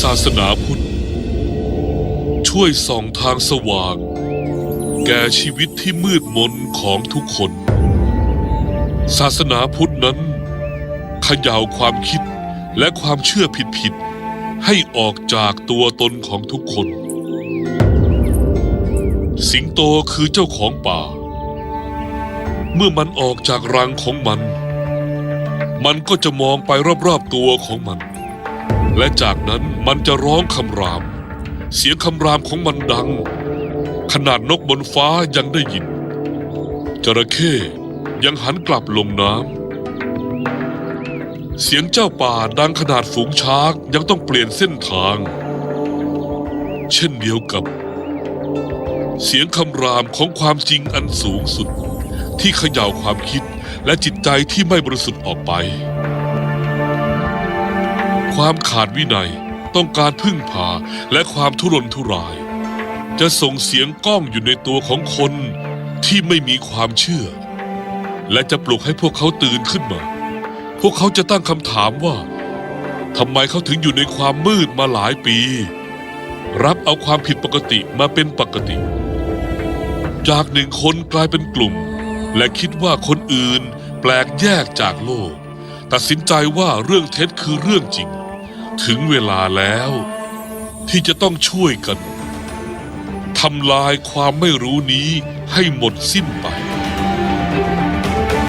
ศาสนาพุทธ ช่วยส่องทางสว่าง แก่ชีวิตที่มืดมนของทุกคน ศาสนาพุทธนั้นขย่าวความคิดและความเชื่อผิดๆให้ออกจากตัวตนของทุกคน สิงโตคือเจ้าของป่า เมื่อมันออกจากรังของมัน มันก็จะมองไปรอบๆตัวของมัน และจากนั้นมันจะร้องคำราม เสียงคำรามของมันดัง ขนาดนกบนฟ้ายังได้ยิน จระเข้ยังหันกลับลงน้ำ เสียงเจ้าป่าดังขนาดฝูงช้างยังต้องเปลี่ยนเส้นทาง เช่นเดียวกับ เสียงคำรามของความจริงอันสูงสุด ที่เขย่าความคิดและจิตใจที่ไม่บริสุทธิ์ออกไป ความขาดวินัยต้องการพึ่งพาและความทุรนทุราย จะส่งเสียงก้องอยู่ในตัวของคนที่ไม่มีความเชื่อ และจะปลุกให้พวกเขาตื่นขึ้นมา พวกเขาจะตั้งคำถามว่าทำไมเขาถึงอยู่ในความมืดมาหลายปี รับเอาความผิดปกติมาเป็นปกติ จากหนึ่งคนกลายเป็นกลุ่ม และคิดว่าคนอื่นแปลกแยกจากโลก ตัดสินใจว่าเรื่องเท็จคือเรื่องจริง ถึงเวลาแล้ว ที่จะต้องช่วยกันทำลายความไม่รู้นี้ให้หมดสิ้นไป